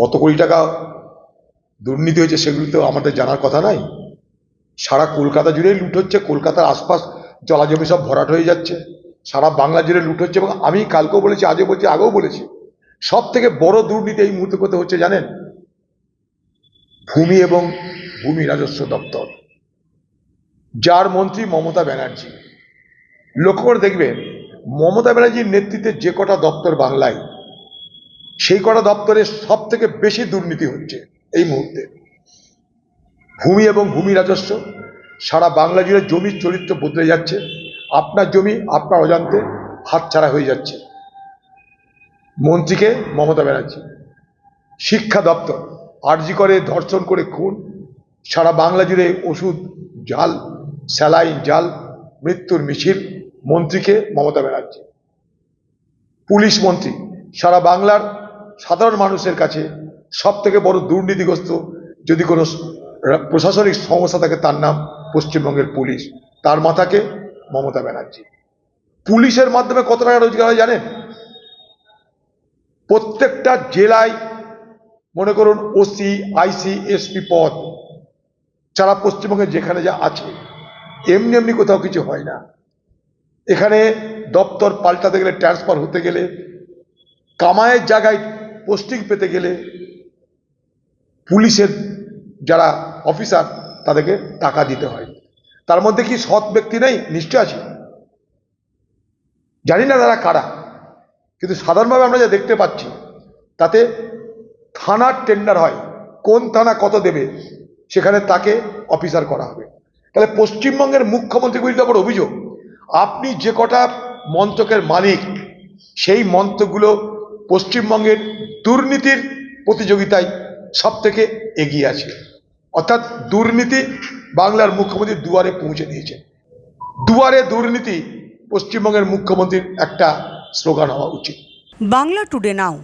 কত কোটি টাকা দুর্নীতি হয়েছে সেগুলি তো আমাদের জানার কথা নাই। সারা কলকাতা জুড়েই লুট হচ্ছে, কলকাতার আশপাশ জলাজমি সব ভরাট হয়ে যাচ্ছে, সারা বাংলা জুড়ে লুট হচ্ছে এবং আমি কালকেও বলেছি, আজও বলছি, আগেও বলেছি সব থেকে বড় দুর্নীতি এই মুহূর্তে কোথায় হচ্ছে জানেন? ভূমি এবং ভূমি রাজস্ব দপ্তর। যার মন্ত্রী মমতা ব্যানার্জি। লক্ষ্য করে দেখবেন, মমতা ব্যানার্জির নেতৃত্বে যে কটা দপ্তর বাংলায় সেই কটা দপ্তরে সব থেকে বেশি দুর্নীতি হচ্ছে এই মুহূর্তে। ভূমি এবং ভূমি রাজস্ব, সারা বাংলা জুড়ে জমির চরিত্র বদলে যাচ্ছে। আপনার জমি, আপনার অজান্তে হাতছাড়া হয়ে যাচ্ছে। মন্ত্রীকে মমতা ব্যানার্জি, শিক্ষা দপ্তর, আরজি করে ধর্ষণ করে খুন, সারা বাংলা জুড়ে ওষুধ, জাল, স্যালাইন, জাল, মৃত্যুর মিছিল, মন্ত্রীকে মমতা ব্যানার্জি। পুলিশ মন্ত্রী, সারা বাংলার সাধারণ মানুষের কাছে সব থেকে বড় দুর্নীতিগ্রস্ত যদি কোনো প্রশাসনিক সমস্যা থাকে তার নাম পশ্চিমবঙ্গের পুলিশ। তার মাথাকে মমতা ব্যানার্জি। পুলিশের মাধ্যমে কত টাকা রোজগার হয় জানেন? প্রত্যেকটা জেলায় মনে করুন ওসি, আইসি, এসপি পদ যারা পশ্চিমবঙ্গে যেখানে যা আছে, এমনি এমনি কোথাও কিছু হয় না। এখানে দপ্তর পাল্টাতে গেলে ট্রান্সফার হতে গেলে, কামায়ের জায়গায় পোস্টিং পেতে গেলে পুলিশের যারা অফিসার, তাদেরকে টাকা দিতে হয়। তার মধ্যে কি সৎ ব্যক্তি নেই? নিশ্চয় আছে। জানি না তারা কারা। কিন্তু সাধারণভাবে আমরা যা দেখতে পাচ্ছি, তাতে থানার টেন্ডার হয়। কোন থানা কত দেবে, সেখানে তাকে অফিসার করা হবে। তাহলে পশ্চিমবঙ্গের মুখ্যমন্ত্রীর বিরুদ্ধে আবার অভিযোগ, আপনি যে কটা মন্ত্রকের মালিক, সেই মন্ত্রকগুলো পশ্চিমবঙ্গের দুর্নীতির প্রতিযোগিতায় সব থেকে এগিয়ে আছে। অর্থাৎ দুর্নীতি বাংলার মুখ্যমন্ত্রী দুয়ারে পৌঁছে দিয়েছে। দুয়ারে দুর্নীতি পশ্চিমবঙ্গের মুখ্যমন্ত্রীর একটা স্লোগান হওয়া উচিত। Bangla today now.